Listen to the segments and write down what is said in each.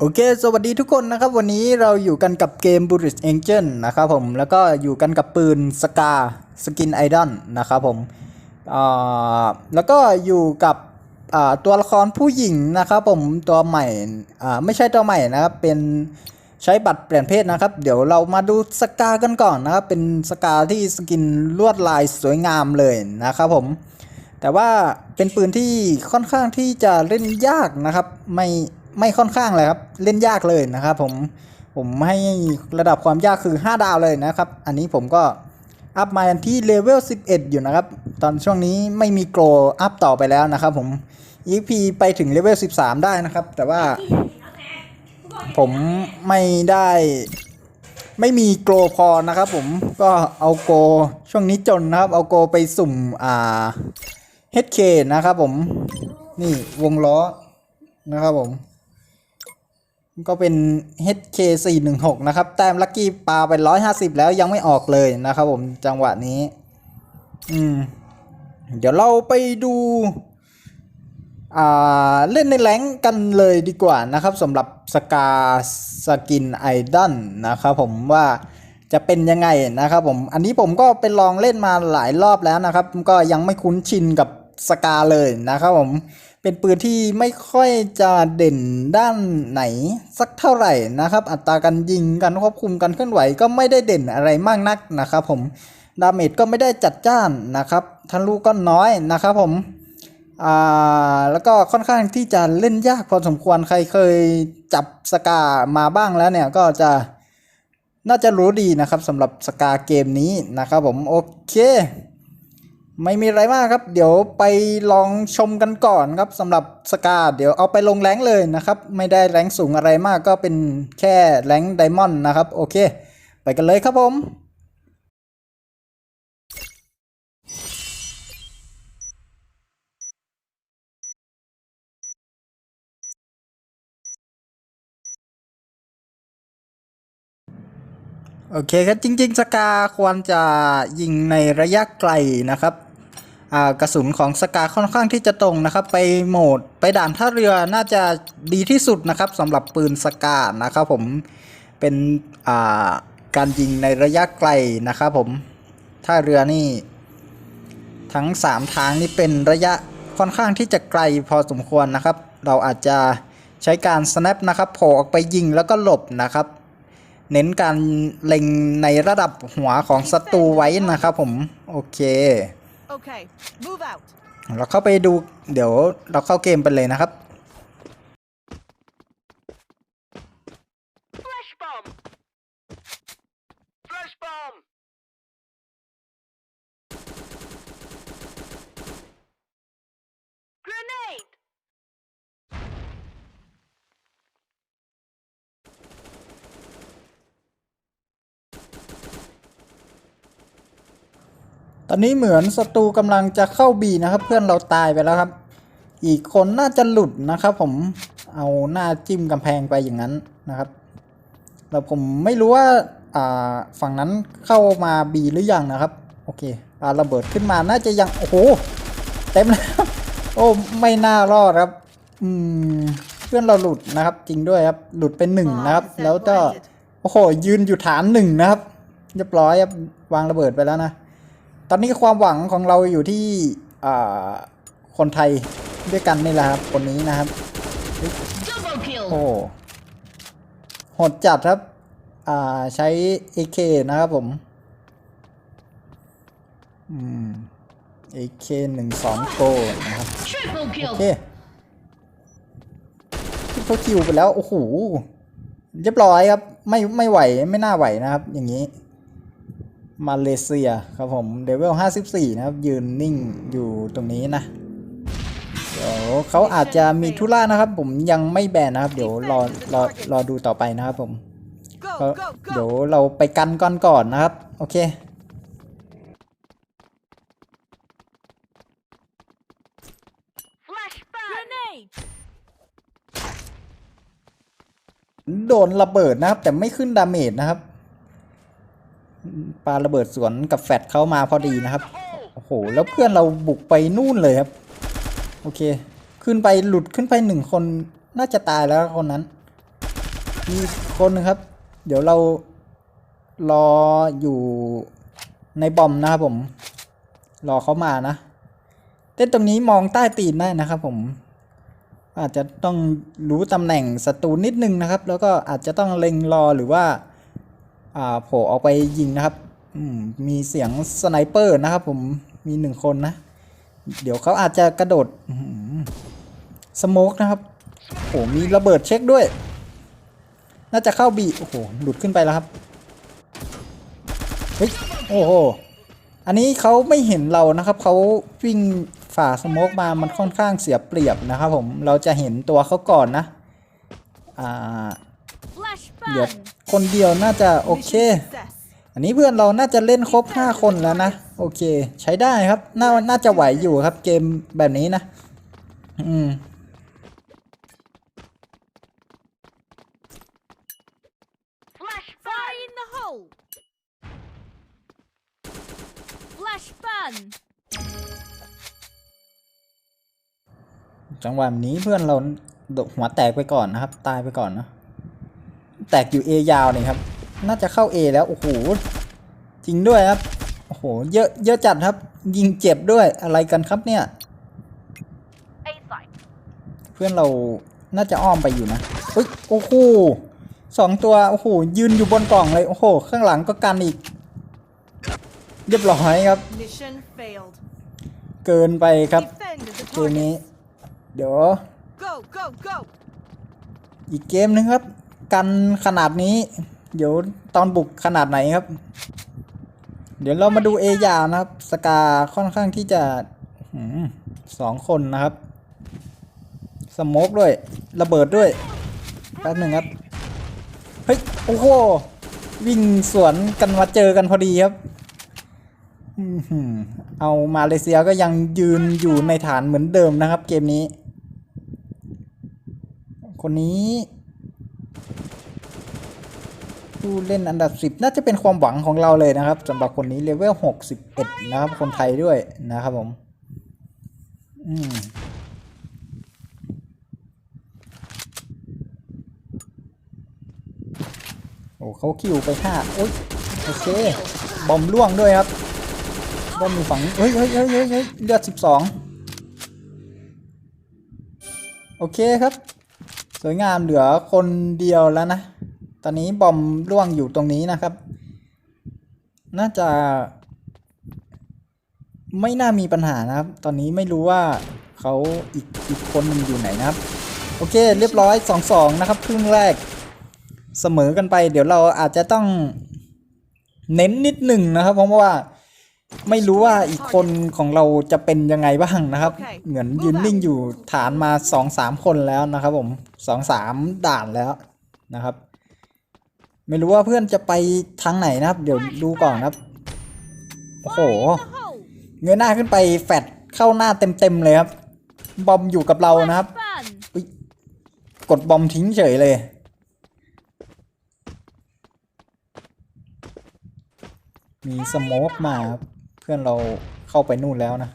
โอเค สวัสดีทุกคนนะครับ วันนี้เราอยู่กันกับเกม b u r i s Angel นะครับผม แล้วก็อยู่กันกับปืนสกาสกินไอดอลนะครับผมแล้วก็อยู่กับตัวละครผู้หญิงนะครับผม ตัวใหม่ไม่ใช่ตัวใหม่นะครับ เป็นใช้บัตรเปลี่ยนเพศนะครับ เดี๋ยวเรามาดูสกากันก่อนนะครับ เป็นสกาที่สกินลวดลายสวยงามเลยนะครับผม แต่ว่าเป็นปืนที่ค่อนข้างที่จะเล่นยากนะครับ ไม่ ไม่ค่อนข้างเลยครับ เล่นยากเลยนะครับผมผมให้ระดับความยากคือ 5 ดาวเลยนะครับ อันนี้ผมก็อัพมาที่เลเวล 11 อยู่นะครับ ตอนช่วงนี้ไม่มีโกรอัพต่อไปแล้วนะครับผม EP ไปถึงเลเวล 13 ได้นะครับ แต่ว่าผมไม่ได้ไม่มีโกลพอนะครับผมก็เอาโกลช่วงนี้จนนะครับ เอาโกลไปสุ่มอ่า HK นะครับผม นี่วงล้อนะครับผม ก็เป็น HK 416นะครับ แต้มลัคกี้ปาไป 150 แล้วยังไม่ออกเลยนะครับผมจังหวะนี้ อืม เดี๋ยวเราไปดู อ่า เล่นในแรงกันเลยดีกว่านะครับสำหรับสกาสกินไอดอลนะครับผมว่าจะเป็นยังไงนะครับผม อันนี้ผมก็ไปลองเล่นมาหลายรอบแล้วนะครับ ก็ยังไม่คุ้นชินกับสกาเลยนะครับผม เป็นปืนที่ไม่ค่อยจะเด่นด้านไหนสักเท่าไหร่นะครับ อัตราการยิงการควบคุมการเคลื่อนไหวก็ไม่ได้เด่นอะไรมากนักนะครับผมดาเมจก็ไม่ได้จัดจ้านนะครับทะลุก็น้อยนะครับผมอ่าแล้วก็ค่อนข้างที่จะเล่นยากพอสมควรใครเคยจับสกามาบ้างแล้วเนี่ยก็จะน่าจะรู้ดีนะครับสำหรับสกาเกมนี้นะครับผมโอเค ไม่มีอะไรมากครับ เดี๋ยวไปลองชมกันก่อนครับสำหรับสกาเดี๋ยวเอาไปลงแรงเลยนะครับ ไม่ได้แรงสูงอะไรมากก็เป็นแค่แรงไดมอนด์นะครับ โอเค ไปกันเลยครับผมโอเคครับจริง ๆ สกาควรจะยิงในระยะไกลนะครับ กระสุนของสกาค่อนข้างที่จะตรงนะครับไปโหมดไปด่านท่าเรือน่าจะดีที่สุดนะครับสำหรับปืนสกานะครับผมเป็นการยิงในระยะไกลนะครับผมท่าเรือนี่ ทั้ง 3 ทางนี่เป็นระยะค่อนข้างที่จะไกลพอสมควรนะครับ เราอาจจะใช้การ snap นะครับโผล่ออกไปยิงแล้วก็หลบนะครับเน้นการเล็งในระดับหัวของศัตรูไว้นะครับผม โอเค เราเข้าไปดูเดี๋ยวเราเข้าเกมไปเลยนะครับ อนนี้เหมือนศัตรูกำลังจะเข้าบีนะครับ เพื่อนเราตายไปแล้วครับ อีกคนน่าจะหลุดนะครับ ผมเอาหน้าจิ้มกำแพงไปอย่างนั้นนะครับแล้วผมไม่รู้ว่าฝั่งนั้นเข้ามาบีหรือยังนะครับ โอเคปาระเบิดขึ้นมาน่าจะยัง โอ้โห เต็มแล้วโอ้ไม่น่ารอดครับ อืม เพื่อนเราหลุดนะครับ จริงด้วยครับ หลุดเป็นหนึ่งนะครับ แล้วก็โอ้โห ยืนอยู่ฐานหนึ่งนะครับ เรียบร้อยครับ วางระเบิดไปแล้วนะ ตอนนี้ความหวังของเราอยู่ที่อ่าคนไทยด้วยกันนี่แหละครับ คนนี้นะครับ Double kill. โอ้โหดจัดครับ อ่าใช้ AK นะครับผม อืม AK หนึ่งสองโกนะครับ Triple โอ kill. เคที่เขาคิวไปแล้ว โอ้โหเรียบร้อยครับ ไม่ไม่ไหวไม่น่าไหวนะครับ อย่างนี้ มาเลเซียครับผมเดเวล54 นะครับ ยืนนิ่งอยู่ตรงนี้นะ เดี๋ยวเขาอาจจะมีธุระนะครับ ผมยังไม่แบนนะครับ เดี๋ยวรอรอรอดูต่อไปนะครับผมเดี๋ยวเราไปกันก่อนก่อนนะครับ โอเคโดนระเบิดนะครับ แต่ไม่ขึ้นดาเมจนะครับ ปาระเบิดสวนกับแฟดเข้ามาพอดีนะครับ โอ้โห แล้วเพื่อนเราบุกไปนู่นเลยครับ โอเค ขึ้นไปหลุดขึ้นไปหนึ่งคนน่าจะตายแล้วคนนั้น มีคนนึงครับ เดี๋ยวเรารออยู่ในบอมนะครับผม รอเขามานะเต้นตรงนี้มองใต้ตีนได้นะครับผม อาจจะต้องรู้ตำแหน่งศัตรูนิดนึงนะครับ แล้วก็อาจจะต้องเล็งรอหรือว่า โผล่ออกไปยิงนะครับอืมมีเสียงสไนเปอร์นะครับ ผมมีหนึ่งคนนะ เดี๋ยวเขาอาจจะกระโดดสโมกนะครับโอ้มีระเบิดเช็คด้วย น่าจะเข้าบีโอ้โหหลุดขึ้นไปแล้วครับเฮ้ยโอ้โหอันนี้เขาไม่เห็นเรานะครับเขาวิ่งฝ่าสโมกมามันค่อนข้างเสียเปรียบนะครับ ผมเราจะเห็นตัวเขาก่อนนะอ่าเหลือ ban. คนเดียวน่าจะโอเค Mission success. อันนี้เพื่อนเราน่าจะเล่นครบ 5 คนแล้วนะ โอเค ใช้ได้ครับ น่าน่าจะไหวอยู่ครับเกมแบบนี้นะ อืม Flash Fire in the hole. Flash ban. จังหวะนี้เพื่อนเราหัวแตกไปก่อนนะครับ ตายไปก่อนนะ แตกอยู่ A ยาวนี่ครับ น่าจะเข้า A แล้ว โอ้โห จริงด้วยครับ โอ้โห เยอะ เยอะจัดครับ ยิงเจ็บด้วย อะไรกันครับเนี่ย A side. เพื่อนเราน่าจะอ้อมไปอยู่นะเฮ้ย โอ้โหสองตัว โอ้โห ยืนอยู่บนกล่องเลย โอ้โห ข้างหลังก็กันอีก เรียบร้อยครับ Mission failed. เกินไปครับ Defend the เกมนี้ target. เดี๋ยว Go, go, go. อีกเกมหนึงครับ กันขนาดนี้ เดี๋ยวตอนบุกขนาดไหนครับ เดี๋ยวเรามาดูเอยาวนะครับ สกาค่อนข้างที่จะสองคนนะครับ สมกด้วย ระเบิดด้วย แป๊บหนึ่งครับ เฮ้ย โอ้โห วิ่งสวนกันมาเจอกันพอดีครับอเอามาเลเซียก็ยังยืนอยู่ในฐานเหมือนเดิมนะครับ เกมนี้ คนนี้ ผู้เล่นอันดับ 10 น่าจะเป็นความหวังของเราเลยนะครับสำหรับคนนี้เลเวล61 นะครับ คนไทยด้วยนะครับผม อืมโอ้เขาคิวไปห้าโอ้ยโอเค บอมล่วงด้วยครับ บอมอยู่ฝั่งเฮ้ยเฮ้ยเฮ้ยเฮ้ยเลือดสิบสองโอเคครับ สวยงามเหลือคนเดียวแล้วนะ ตอนนี้บอมล่วงอยู่ตรงนี้นะครับ น่าจะ ไม่น่ามีปัญหานะครับ ตอนนี้ไม่รู้ว่าเขาอีกอีกคนหนึงอยู่ไหนนะครับ โอเค เรียบร้อยสองสองนะครับครึ่งแรกเสมอกันไป เดี๋ยวเราอาจจะต้องเน้นนิดหนึ่งนะครับ เพราะว่าไม่รู้ว่าอีกคนของเราจะเป็นยังไงบ้างนะครับโอเคเหมือนยืนนิ่งอยู่ฐานมาสองสามคนแล้วนะครับผมสองสามด่านแล้วนะครับ ไม่รู้ว่าเพื่อนจะไปทางไหนนะครับ เดี๋ยวดูก่อนครับ โอ้โห เงยหน้าขึ้นไปแฟดเข้าหน้าเต็มๆเลยครับ บอมอยู่กับเรานะครับ Flash ban. อุ๊ยกดบอมทิ้งเฉยเลย มีสโมกมาครับเพื่อนเราเข้าไปนู่นแล้วนะ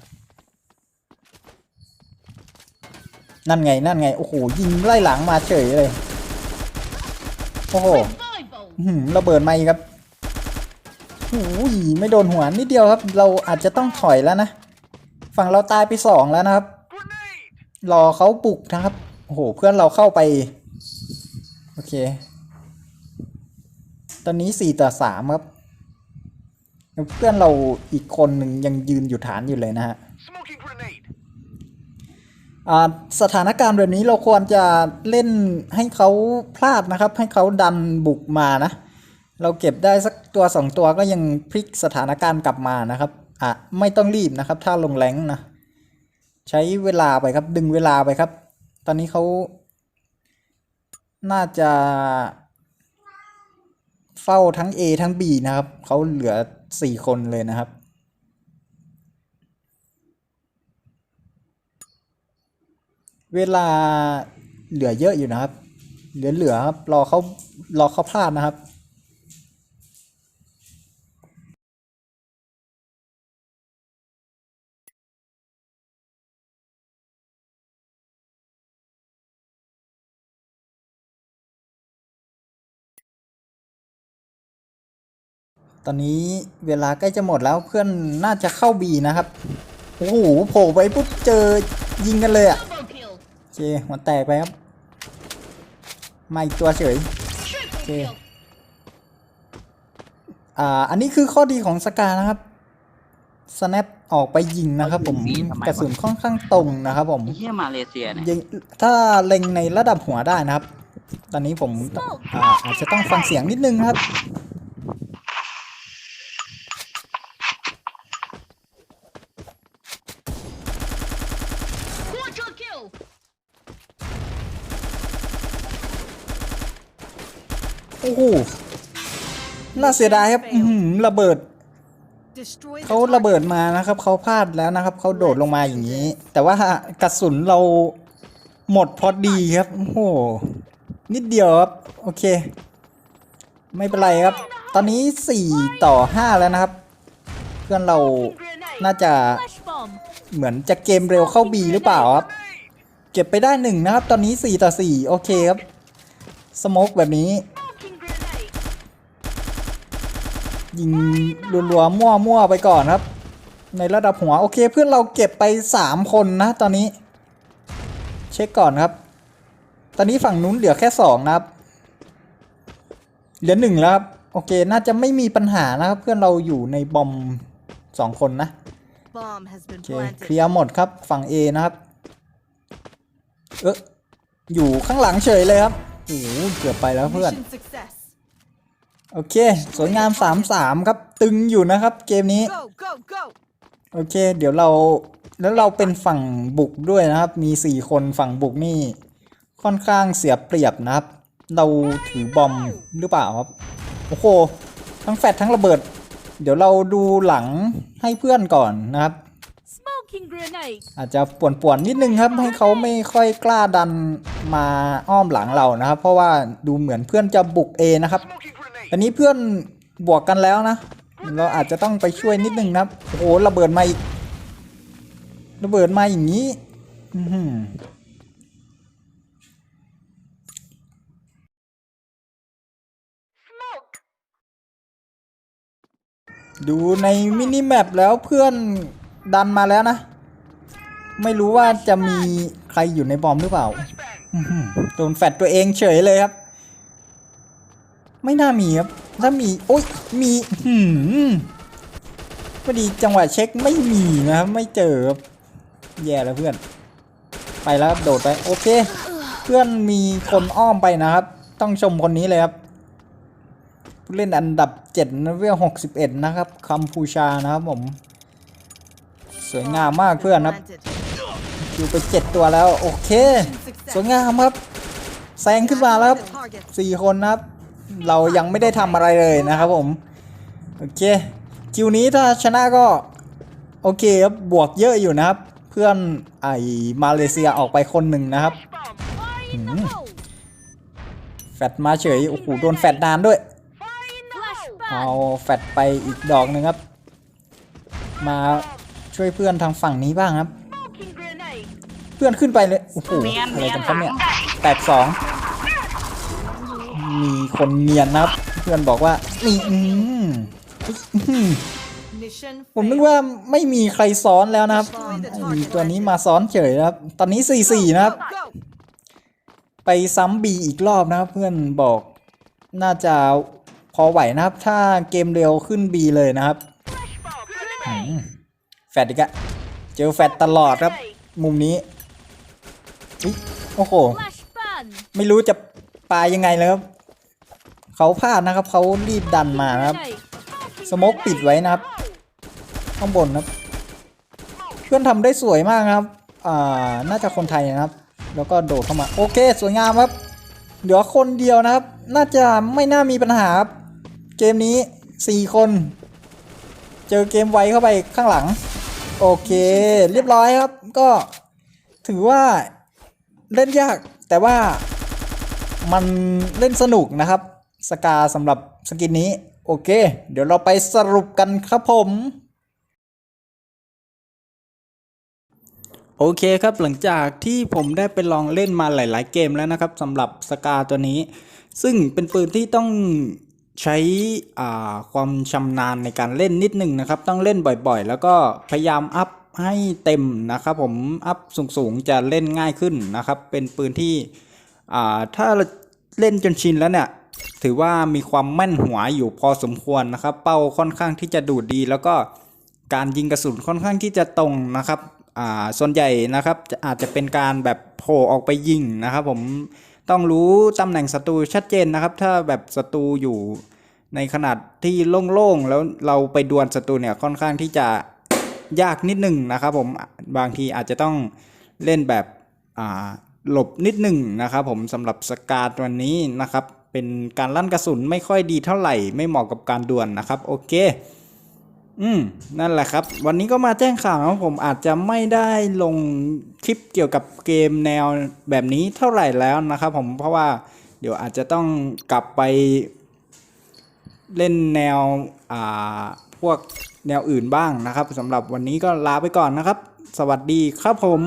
นั่นไงนั่นไง โอ้โห ยิงไล่หลังมาเฉยเลย โอ้โห หือระเบิดมาอีกครับโอ้ยไม่โดนหัวนิดเดียวครับ เราอาจจะต้องถอยแล้วนะ ฝั่งเราตายไปสองแล้วนะครับ รอเขาปลุกนะครับ โอ้โห เพื่อนเราเข้าไป โอเค ตอนนี้สี่ต่อสามครับ เพื่อนเราอีกคนหนึ่งยังยืนอยู่ฐานอยู่เลยนะฮะ Smoking grenade. อ่า สถานการณ์แบบนี้เราควรจะเล่นให้เขาพลาดนะครับ ให้เขาดันบุกมานะ เราเก็บได้สักตัวสองตัวก็ยังพลิกสถานการณ์กลับมานะครับอะไม่ต้องรีบนะครับ ถ้าลงแรงนะ ใช้เวลาไปครับดึงเวลาไปครับ ตอนนี้เขาน่าจะเฝ้าทั้ง A ทั้ง B นะครับ เขาเหลือสี่คนเลยนะครับ เวลาเหลือเยอะอยู่นะครับ เหลือเหลือครับ รอเขารอเขาพลาดนะครับ ตอนนี้เวลาใกล้จะหมดแล้วเพื่อนน่าจะเข้าบีนะครับ โอ้โหโผล่ไปปุ๊บเจอยิงกันเลยอะ่ะ เคหัวแตกไปครับ มาอีกตัวเฉย Triple Okay. kill. อ่าอันนี้คือข้อดีของสกานะครับ snap ออกไปยิงนะครับผมยิงทำไมวะกระสุนค่อนข้างตรงนะครับผมไอ้เฮียมาเลเซียเนี่ยยิงถ้าเล็งในระดับหัวได้นะครับ ตอนนี้ผมต้องอ่าอาจจะต้องฟังเสียงนิดนึงนะครับ โอ้โหน่าเสียดายครับอื้อหือระเบิด Destroy the เขาระเบิดมานะครับเขาพลาดแล้วนะครับเขาโดดลงมาอย่างนี้ แต่ว่ากระสุนเราหมดพอดีครับโอ้โหนิดเดียวครับโอเค ไม่เป็นไรครับ ตอนนี้สี่ต่อห้าแล้วนะครับ เพื่อนเราน่าจะ Flash bomb. เหมือนจะเกมเร็วเข้าบีหรือเปล่าครับ เก็บไปได้หนึ่งนะครับ ตอนนี้สี่ต่อสี่โอเคครับสโมกแบบนี้ ยิงรัวๆมั่วๆไปก่อนครับ ในระดับหัว โอเคเพื่อนเราเก็บไปสามคนนะ ตอนนี้ เช็คก่อนครับ ตอนนี้ฝั่งนู้นเหลือแค่สองนะครับ เหลือหนึ่งแล้วครับ โอเคน่าจะไม่มีปัญหานะครับ เพื่อนเราอยู่ในบอมสองคนนะโอเคเคลียร์หมดครับฝั่ง A นะครับ เอออยู่ข้างหลังเฉยเลยครับโอ้โหเกือบไปแล้วเพื่อน success. โอเค สวยงาม3-3ครับ ตึงอยู่นะครับ เกมนี้ Go, go, go. โอเค เดี๋ยวเรา แล้วเราเป็นฝั่งบุกด้วยนะครับ มี4คนฝั่งบุกนี่ ค่อนข้างเสียเปรียบนะครับ เราถือบอมหรือเปล่าครับ โอ้โห ทั้งแฟดทั้งระเบิด เดี๋ยวเราดูหลังให้เพื่อนก่อนนะครับ Smoking grenade. อาจจะป่วนๆนิดนึงครับ ให้เขาไม่ค่อยกล้าดันมาอ้อมหลังเรานะครับ เพราะว่าดูเหมือนเพื่อนจะบุก A นะครับ อันนี้เพื่อนบวกกันแล้วนะ เราอาจจะต้องไปช่วยนิดนึงนะครับโอ้โหระเบิดมาอีกระเบิดมาอย่างนี้อื้อหือ Smoke. ดูในมินิแมปแล้วเพื่อนดันมาแล้วนะ ไม่รู้ว่าจะมีใครอยู่ในบอมหรือเปล่าโดนแฟดตัวเองเฉยเลยครับ ไม่น่ามีครับ ถ้ามี โอ๊ยมีหืมพอดีจังหวะเช็คไม่มีนะครับ ไม่เจอครับแย่แล้วเพื่อน ไปแล้วครับโดดไป โอเค เพื่อนมีคนอ้อมไปนะครับ ต้องชมคนนี้เลยครับผู้เล่นอันดับ7นะเวล61 นะครับคัมพูชานะครับผม สวยงามมากเพื่อนครับ อยู่ไป 7 ตัวแล้ว โอเค สวยงามครับ แซงขึ้นมาแล้วครับสี่คนนะครับ เรายังไม่ได้ทำอะไรเลยนะครับผมโอเคคิวนี้ถ้าชนะก็ โอเคครับบวกเยอะอยู่นะครับ เพื่อนไอมาเลเซียออกไปคนหนึ่งนะครับแฟดมาเฉยโอ้โหโดนแฟดนานด้วย เอาแฟดไปอีกดอกหนึ่งครับ มาช่วยเพื่อนทางฝั่งนี้บ้างครับ เพื่อนขึ้นไปเลยโอ้โหอะไรกันครับเนี่ยแตกสอง มีคนเนียนนะครับ เพื่อนบอกว่านี่อืมอื้อหือ Mission ผมนึก failed. ว่าไม่มีใครซ้อนแล้วนะครับไอ้ตัวนี้มาซ้อนเฉยนะครับ ตอนนี้4-4นะครับ Go, go. ไปซ้ำบีอีกรอบนะครับ เพื่อนบอกน่าจะพอไหวนะครับ ถ้าเกมเร็วขึ้นบีเลยนะครับ Grenade. แฟดอีกอะเจอแฟดตลอดครับ มุมนี้อุ๊ยโอ้โห Flash ban. ไม่รู้จะปายังไงเลยครับ เขาพลาดนะครับเขารีบดันมานะครับสโมกปิดไว้นะครับ ข้างบนนะครับ เพื่อนทำได้สวยมากครับ อ่า น่าจะคนไทยนะครับ แล้วก็โดดเข้ามา โอเค สวยงามครับ เหลือคนเดียวนะครับ น่าจะไม่น่ามีปัญหาครับ เกมนี้สี่คน เจอเกมไวเข้าไปข้างหลัง โอเค เรียบร้อยครับ ก็ถือว่าเล่นยากแต่ว่ามันเล่นสนุกนะครับ สกาสำหรับสกินนี้ โอเค เดี๋ยวเราไปสรุปกันครับผมโอเคครับหลังจากที่ผมได้ไปลองเล่นมาหลาย ๆ เกมแล้วนะครับสำหรับสกาตัวนี้ ซึ่งเป็นปืนที่ต้องใช้อ่าความชำนาญในการเล่นนิดหนึ่งนะครับ ต้องเล่นบ่อยๆ แล้วก็พยายามอัพให้เต็มนะครับผมอัพสูงๆ จะเล่นง่ายขึ้นนะครับ เป็นปืนที่อ่าถ้าเล่นจนชินแล้วเนี่ย ถือว่ามีความแม่นหัวอยู่พอสมควรนะครับ เป้าค่อนข้างที่จะดูดดี แล้วก็การยิงกระสุนค่อนข้างที่จะตรงนะครับอ่าส่วนใหญ่นะครับอาจจะเป็นการแบบโผล่ออกไปยิงนะครับ ผมต้องรู้ตำแหน่งศัตรูชัดเจนนะครับ ถ้าแบบศัตรูอยู่ในขนาดที่โล่งๆแล้วเราไปดวลศัตรูเนี่ยค่อนข้างที่จะยากนิดหนึ่งนะครับ ผมบางทีอาจจะต้องเล่นแบบอ่าหลบนิดหนึ่งนะครับ ผมสำหรับสกาตัวนี้นะครับ เป็นการลั่นกระสุนไม่ค่อยดีเท่าไหร่ไม่เหมาะกับการดวลนะครับ โอเค อืมนั่นแหละครับ วันนี้ก็มาแจ้งข่าวนะผมอาจจะไม่ได้ลงคลิปเกี่ยวกับเกมแนวแบบนี้เท่าไหร่แล้วนะครับผมเพราะว่าเดี๋ยวอาจจะต้องกลับไปเล่นแนวอ่าพวกแนวอื่นบ้างนะครับสำหรับวันนี้ก็ลาไปก่อนนะครับ สวัสดีครับผม